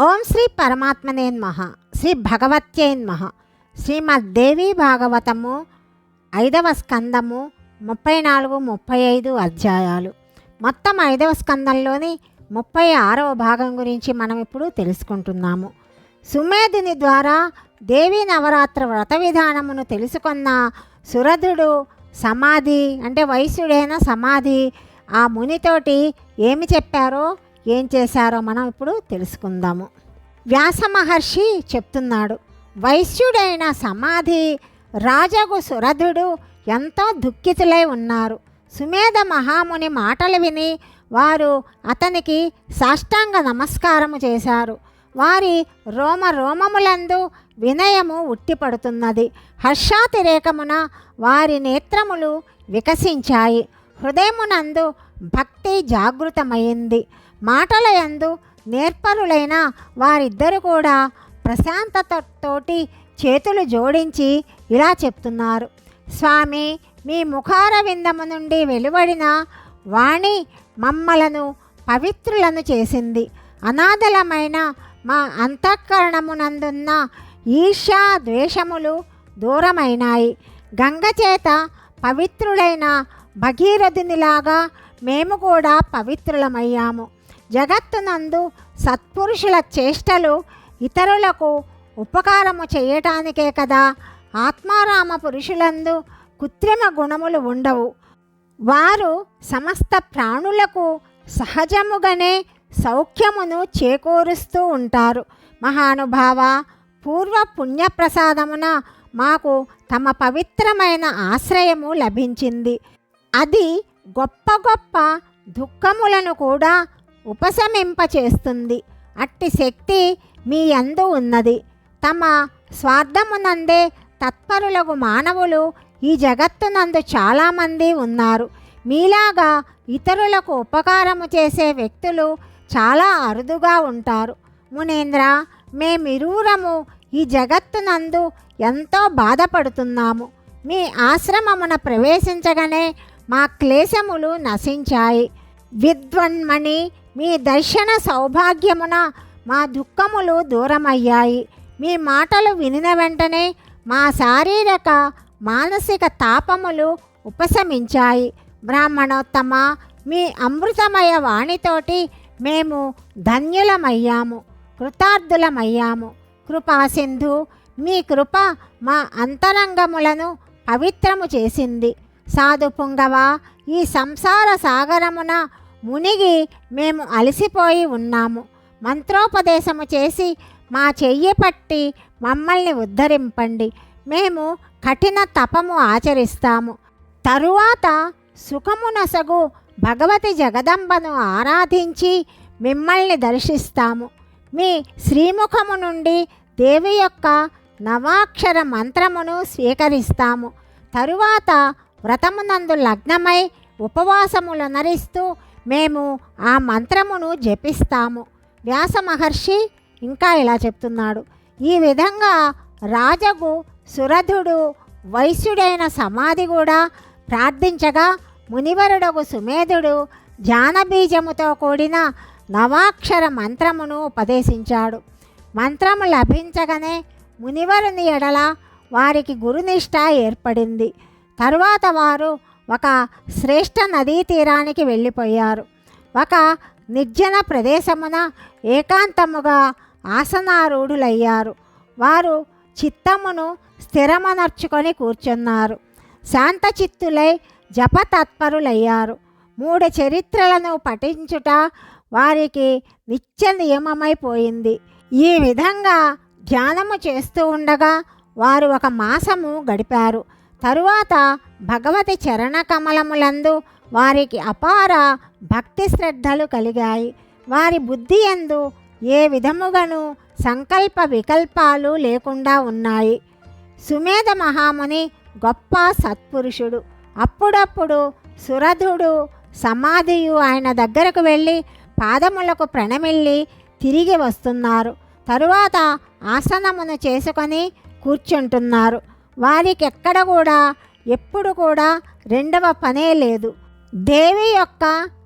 ఓం శ్రీ పరమాత్మనేన్మహ శ్రీ భగవత్యేన్మహ శ్రీమద్దేవి భాగవతము ఐదవ స్కందము ముప్పై నాలుగు ముప్పై ఐదు అధ్యాయాలు. మొత్తం ఐదవ స్కందంలోని ముప్పై ఆరవ భాగం గురించి మనం ఇప్పుడు తెలుసుకుంటున్నాము. సుమేధుని ద్వారా దేవీ నవరాత్రి వ్రత విధానమును తెలుసుకున్న సురధుడు సమాధి అంటే వయసుడైన సమాధి ఆ మునితోటి ఏమి చెప్పారో ఏం చేశారో మనం ఇప్పుడు తెలుసుకుందాము. వ్యాస మహర్షి చెప్తున్నాడు వైశ్యుడైన సమాధి రాజగు సురధుడు ఎంతో దుఃఖితులై ఉన్నారు. సుమేధ మహాముని మాటలు విని వారు అతనికి సాష్టాంగ నమస్కారము చేశారు. వారి రోమ రోమములందు వినయము ఉట్టిపడుతున్నది. హర్షాతిరేకమున వారి నేత్రములు వికసించాయి. హృదయమునందు భక్తి జాగృతమైంది. మాటల యందు నేర్పరులైన వారిద్దరు కూడా ప్రశాంతతతోటి చేతులు జోడించి ఇలా చెప్తున్నారు. స్వామి మీ ముఖార విందము నుండి వెలువడిన వాణి మమ్మలను పవిత్రులను చేసింది. అనాథలమైన మా అంతఃకరణమునందున్న ఈర్ష్యా ద్వేషములు దూరమైనాయి. గంగచేత పవిత్రుడైన పవిత్రులైన భగీరథునిలాగా మేము కూడా పవిత్రులమయ్యాము. జగత్తునందు సత్పురుషుల చేష్టలు ఇతరులకు ఉపకారము చేయటానికే కదా. ఆత్మారామ పురుషులందు కృత్రిమ గుణములు ఉండవు. వారు సమస్త ప్రాణులకు సహజముగానే సౌఖ్యమును చేకూరుస్తూ ఉంటారు. మహానుభావ పూర్వ పుణ్యప్రసాదమున మాకు తమ పవిత్రమైన ఆశ్రయము లభించింది. అది గొప్ప గొప్ప దుఃఖములను కూడా ఉపశమింపచేస్తుంది. అట్టి శక్తి మీ యందు ఉన్నది. తమ స్వార్థమునందే తత్పరులకు మానవులు ఈ జగత్తునందు చాలామంది ఉన్నారు. మీలాగా ఇతరులకు ఉపకారము చేసే వ్యక్తులు చాలా అరుదుగా ఉంటారు. మునేంద్ర మేమిరువురము ఈ జగత్తునందు ఎంతో బాధపడుతున్నాము. మీ ఆశ్రమమున ప్రవేశించగానే మా క్లేశములు నశించాయి. విద్వన్మణి మీ దర్శన సౌభాగ్యమున మా దుఃఖములు దూరమయ్యాయి. మీ మాటలు వినిన వెంటనే మా శారీరక మానసిక తాపములు ఉపశమించాయి. బ్రాహ్మణోత్తమ మీ అమృతమయ వాణితోటి మేము ధన్యులమయ్యాము కృతార్థులమయ్యాము. కృపాసింధు మీ కృప మా అంతరంగములను పవిత్రము చేసింది. సాధు పుంగవ ఈ సంసార సాగరమున మునిగి మేము అలసిపోయి ఉన్నాము. మంత్రోపదేశము చేసి మా చెయ్యి పట్టి మమ్మల్ని ఉద్ధరింపండి. మేము కఠిన తపము ఆచరిస్తాము. తరువాత సుఖమునసగు భగవతి జగదంబను ఆరాధించి మిమ్మల్ని దర్శిస్తాము. మీ శ్రీముఖము నుండి దేవి యొక్క నవాక్షర మంత్రమును స్వీకరిస్తాము. తరువాత వ్రతమునందు లగ్నమై ఉపవాసములు నరిస్తూ మేము ఆ మంత్రమును జపిస్తాము. వ్యాస మహర్షి ఇంకా ఇలా చెప్తున్నాడు. ఈ విధంగా రాజగు సురధుడు వైశ్యుడైన సమాధి కూడా ప్రార్థించగా మునివరుడగు సుమేధుడు ధ్యానబీజముతో కూడిన నవాక్షర మంత్రమును ఉపదేశించాడు. మంత్రము లభించగానే మునివరుని ఎడల వారికి గురునిష్ట ఏర్పడింది. తరువాత వారు ఒక శ్రేష్ఠ నదీ తీరానికి వెళ్ళిపోయారు. ఒక నిర్జన ప్రదేశమున ఏకాంతముగా ఆసనారూఢులయ్యారు. వారు చిత్తమును స్థిరమనర్చుకొని కూర్చున్నారు. శాంతచిత్తులై జపతత్పరులయ్యారు. మూడు చరిత్రలను పఠించుట వారికి నిత్య నియమమైపోయింది ఈ విధంగా ధ్యానము చేస్తూ ఉండగా వారు ఒక మాసము గడిపారు. తరువాత భగవతి చరణ కమలములందు వారికి అపార భక్తి శ్రద్ధలు కలిగాయి. వారి బుద్ధి ఎందు ఏ విధముగాను సంకల్ప వికల్పాలు లేకుండా ఉన్నాయి. సుమేధ మహాముని గొప్ప సత్పురుషుడు. అప్పుడప్పుడు సురధుడు సమాధియు ఆయన దగ్గరకు వెళ్ళి పాదములకు ప్రణమిల్లి తిరిగి వస్తున్నారు. తరువాత ఆసనమును చేసుకొని కూర్చుంటున్నారు. వారికి ఎక్కడ కూడా ఎప్పుడు కూడా రెండవ పనే లేదు. దేవి యొక్క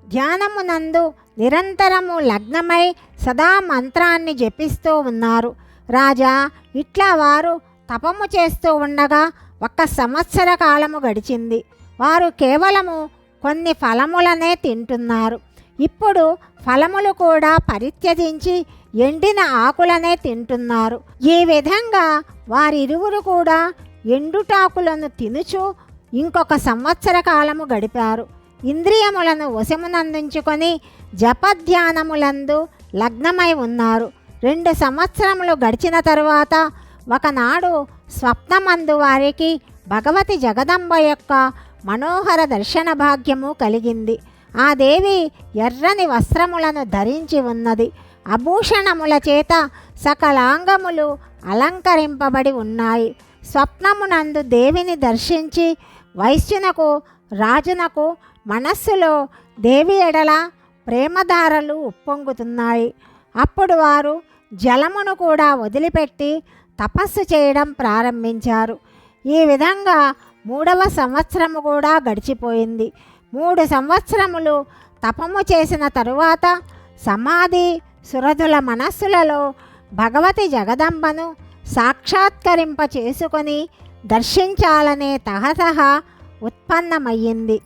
ధ్యానమునందు నిరంతరము లగ్నమై సదా మంత్రాన్ని జపిస్తూ ఉన్నారు. రాజా ఇట్లా వారు తపము చేస్తూ ఉండగా ఒక సంవత్సర కాలము గడిచింది. వారు కేవలము కొన్ని ఫలములనే తింటున్నారు. ఇప్పుడు ఫలములు కూడా పరిత్యజించి ఎండిన ఆకులనే తింటున్నారు. ఈ విధంగా వారిరువురు కూడా ఎండుటాకులను తినుచు ఇంకొక సంవత్సర కాలము గడిపారు. ఇంద్రియములను వశమునందించుకొని జపధ్యానములందు లగ్నమై ఉన్నారు. రెండు సంవత్సరములు గడిచిన తరువాత ఒకనాడు స్వప్నమందు వారికి భగవతి జగదంబ యొక్క మనోహర దర్శన భాగ్యము కలిగింది. ఆ దేవి ఎర్రని వస్త్రములను ధరించి ఉన్నది. అభూషణముల చేత సకలాంగములు అలంకరింపబడి ఉన్నాయి. స్వప్నమునందు దేవిని దర్శించి వైశ్యునకు రాజునకు మనస్సులో దేవి ఎడల ప్రేమధారలు ఉప్పొంగుతున్నాయి. అప్పుడు వారు జలమును కూడా వదిలిపెట్టి తపస్సు చేయడం ప్రారంభించారు. ఈ విధంగా మూడవ సంవత్సరము కూడా గడిచిపోయింది. మూడు సంవత్సరములు తపము చేసిన తరువాత సమాధి సురధుల మనస్సులలో భగవతి జగదంబను సాక్షాత్కరింప చేసుకొని దర్శించాలనే తహతహ ఉత్పన్నమయ్యింది.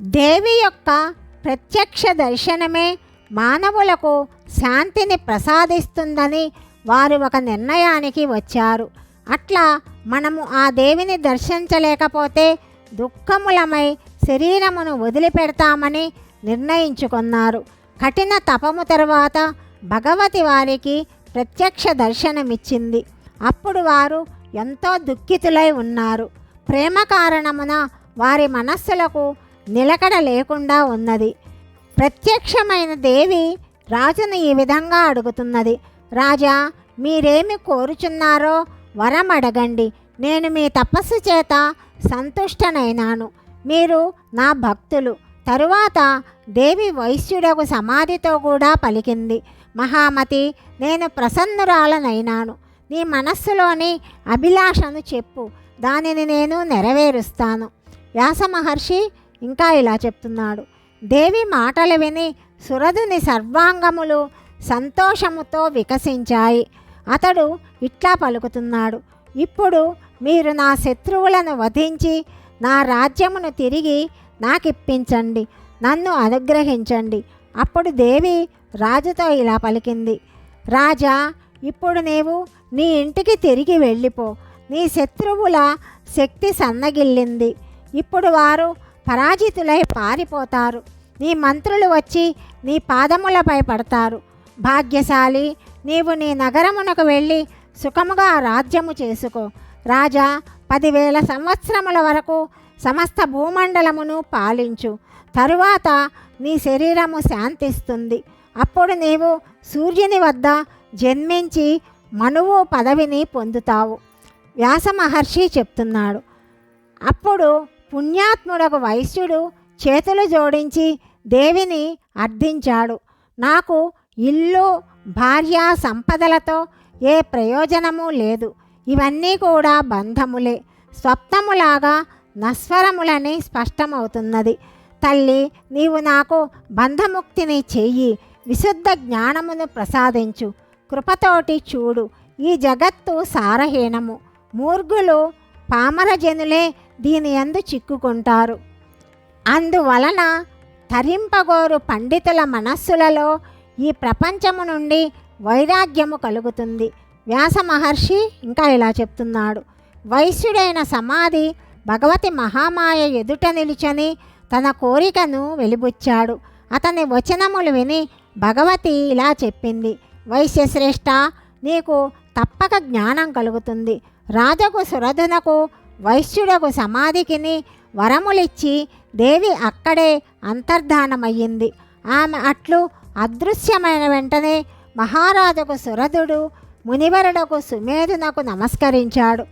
దేవి యొక్క ప్రత్యక్ష దర్శనమే మానవులకు శాంతిని ప్రసాదిస్తుందని వారు ఒక నిర్ణయానికి వచ్చారు. అట్లా మనము ఆ దేవిని దర్శించలేకపోతే దుఃఖములమై శరీరమును వదిలిపెడతామని నిర్ణయించుకున్నారు. కఠిన తపము తరువాత భగవతి వారికి ప్రత్యక్ష దర్శనమిచ్చింది. అప్పుడు వారు ఎంతో దుఃఖితులై ఉన్నారు. ప్రేమ కారణమున వారి మనస్సులకు నిలకడ లేకుండా ఉన్నది. ప్రత్యక్షమైన దేవి రాజును ఈ విధంగా అడుగుతున్నది. రాజా మీరేమి కోరుచున్నారో వరం అడగండి. నేను మీ తపస్సు చేత సంతుష్టనైనాను. మీరు నా భక్తులు. తరువాత దేవి వైశ్యుడకు సమాధితో కూడా పలికింది. మహామతి నేను ప్రసన్నురాలనైనాను. నీ మనస్సులోని అభిలాషను చెప్పు. దానిని నేను నెరవేరుస్తాను. వ్యాస మహర్షి ఇంకా ఇలా చెప్తున్నాడు. దేవి మాటలు విని సురధుని సర్వాంగములు సంతోషముతో వికసించాయి. అతడు ఇట్లా పలుకుతున్నాడు. ఇప్పుడు మీరు నా శత్రువులను వధించి నా రాజ్యమును తిరిగి నాకిప్పించండి. నన్ను అనుగ్రహించండి. అప్పుడు దేవి రాజుతో ఇలా పలికింది. రాజా ఇప్పుడు నీవు నీ ఇంటికి తిరిగి వెళ్ళిపో. నీ శత్రువుల శక్తి సన్నగిల్లింది. ఇప్పుడు వారు పరాజితులై పారిపోతారు. నీ మంత్రులు వచ్చి నీ పాదములపై పడతారు. భాగ్యశాలి నీవు నీ నగరమునకు వెళ్ళి సుఖముగా రాజ్యము చేసుకో. రాజా పదివేల సంవత్సరముల వరకు సమస్త భూమండలమును పాలించు. తరువాత నీ శరీరము శాంతిస్తుంది. అప్పుడు నీవు సూర్యుని వద్ద జన్మించి మనువు పదవిని పొందుతావు. వ్యాస మహర్షి చెప్తున్నాడు. అప్పుడు పుణ్యాత్ముడకు వైశ్యుడు చేతులు జోడించి దేవిని అర్థించాడు. నాకు ఇల్లు భార్య సంపదలతో ఏ ప్రయోజనము లేదు. ఇవన్నీ కూడా బంధములే. స్వప్నములాగా నస్వరములని స్పష్టమవుతున్నది. తల్లి నీవు నాకు బంధముక్తిని చెయ్యి. విశుద్ధ జ్ఞానమును ప్రసాదించు. కృపతోటి చూడు. ఈ జగత్తు సారహీనము. మూర్ఘులు పామరజనులే దీని యందు చిక్కుకుంటారు. అందువలన తరింపగోరు పండితుల మనస్సులలో ఈ ప్రపంచము నుండి వైరాగ్యము కలుగుతుంది. వ్యాస మహర్షి ఇంకా ఇలా చెప్తున్నాడు. వైశ్యుడైన సమాధి భగవతి మహామాయ ఎదుట నిలుచని తన కోరికను వెలిబుచ్చాడు. అతని వచనములు విని భగవతి ఇలా చెప్పింది. వైశ్యశ్రేష్ఠ నీకు తప్పక జ్ఞానం కలుగుతుంది. రాజకు సురధునకు వైశ్యుడకు సమాధికిని వరములిచ్చి దేవి అక్కడే అంతర్ధానమయ్యింది. ఆమె అట్లు అదృశ్యమైన వెంటనే మహారాజుకు సురధుడు మునివరుడకు సుమేధునకు నమస్కరించాడు.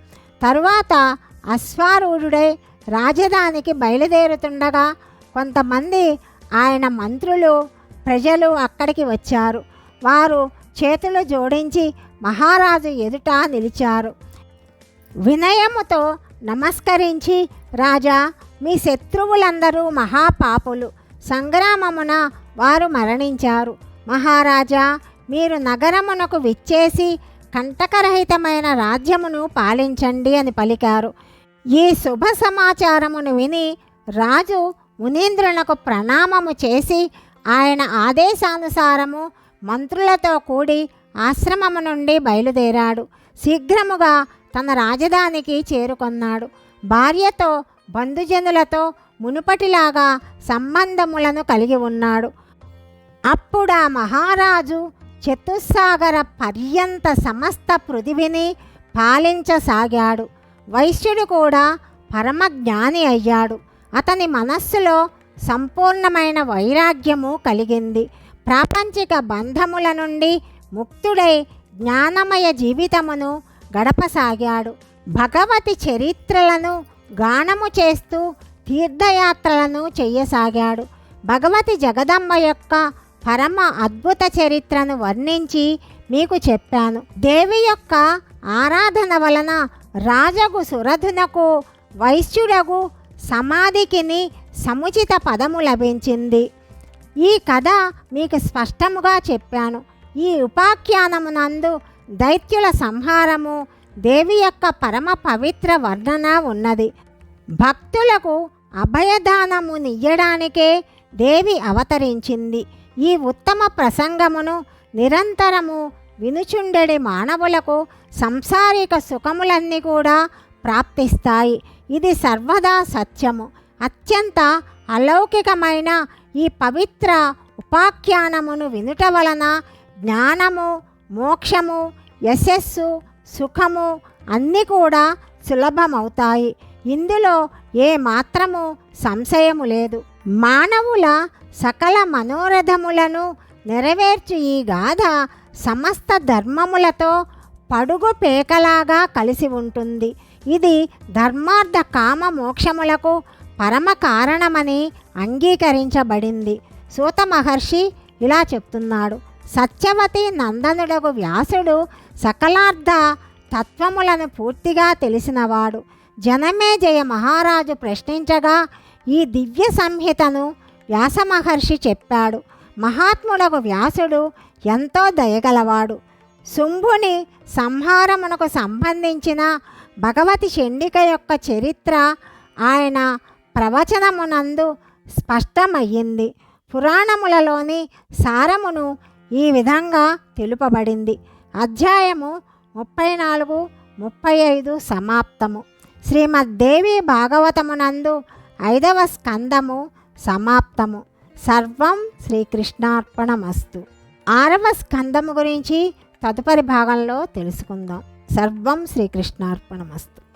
తరువాత అశ్వారూఢుడై రాజధానికి బయలుదేరుతుండగా కొంతమంది ఆయన మంత్రులు ప్రజలు అక్కడికి వచ్చారు. వారు చేతులు జోడించి మహారాజు ఎదుట నిలిచారు. వినయముతో నమస్కరించి రాజా మీ శత్రువులందరూ మహాపాపులు. సంగ్రామమున వారు మరణించారు. మహారాజా మీరు నగరమునకు విచ్చేసి కంటకరహితమైన రాజ్యమును పాలించండి అని పలికారు. ఈ శుభ సమాచారమును విని రాజు మునీంద్రునకు ప్రణామము చేసి ఆయన ఆదేశానుసారము మంత్రులతో కూడి ఆశ్రమము నుండి బయలుదేరాడు. శీఘ్రముగా తన రాజధానికి చేరుకొన్నాడు. భార్యతో బంధుజనులతో మునుపటిలాగా సంబంధములను కలిగి ఉన్నాడు. అప్పుడా మహారాజు చతుస్సాగర పర్యంత సమస్త పృథివిని పాలించసాగాడు. వైశ్యుడు కూడా పరమజ్ఞాని అయ్యాడు. అతని మనస్సులో సంపూర్ణమైన వైరాగ్యము కలిగింది. ప్రాపంచిక బంధముల నుండి ముక్తుడై జ్ఞానమయ జీవితమును గడపసాగాడు. భగవతి చరిత్రలను గానము చేస్తూ తీర్థయాత్రలను చేయసాగాడు భగవతి జగదమ్మ యొక్క పరమ అద్భుత చరిత్రను వర్ణించి మీకు చెప్పాను. దేవి యొక్క ఆరాధన వలన రాజగు సురధునకు వైశ్యుడగు సమాధికిని సముచిత పదము లభించింది. ఈ కథ మీకు స్పష్టముగా చెప్పాను. ఈ ఉపాఖ్యానమునందు దైత్యుల సంహారము దేవి యొక్క పరమ పవిత్ర వర్ణన ఉన్నది. భక్తులకు అభయదానము నియ్యడానికే దేవి అవతరించింది. ఈ ఉత్తమ ప్రసంగమును నిరంతరము వినుచుండెడి మానవులకు సంసారిక సుఖములన్నీ కూడా ప్రాప్తిస్తాయి. ఇది సర్వదా సత్యము. అత్యంత అలౌకికమైన ఈ పవిత్ర ఉపాఖ్యానమును వినుట వలన జ్ఞానము మోక్షము యశస్సు సుఖము అన్నీ కూడా సులభమవుతాయి. ఇందులో ఏ మాత్రము సంశయము లేదు. మానవుల సకల మనోరథములను నెరవేర్చు ఈ గాథ సమస్త ధర్మములతో పడుగు పేకలాగా కలిసి ఉంటుంది. ఇది ధర్మార్థ కామ మోక్షములకు పరమ కారణమని అంగీకరించబడింది. సూత మహర్షి ఇలా చెప్తున్నాడు. సత్యవతి నందనుడగు వ్యాసుడు సకలార్థ తత్వములను పూర్తిగా తెలిసినవాడు. జనమేజయ మహారాజు ప్రశ్నించగా ఈ దివ్య సంహితను వ్యాసమహర్షి చెప్పాడు. మహాత్ముడకు వ్యాసుడు ఎంతో దయగలవాడు. శుంభుని సంహారమునకు సంబంధించిన భగవతి చండిక యొక్క చరిత్ర ఆయన ప్రవచనమునందు స్పష్టమయ్యింది. పురాణములలోని సారమును ఈ విధంగా తెలుపబడింది. అధ్యాయము ముప్పై నాలుగు ముప్పై ఐదు సమాప్తము. శ్రీమద్దేవి భాగవతమునందు ఐదవ స్కందము సమాప్తము. సర్వం శ్రీకృష్ణార్పణమస్తు. ఆరవ స్కందము గురించి తదుపరి భాగంలో తెలుసుకుందాం. సర్వం శ్రీకృష్ణార్పణమస్తు.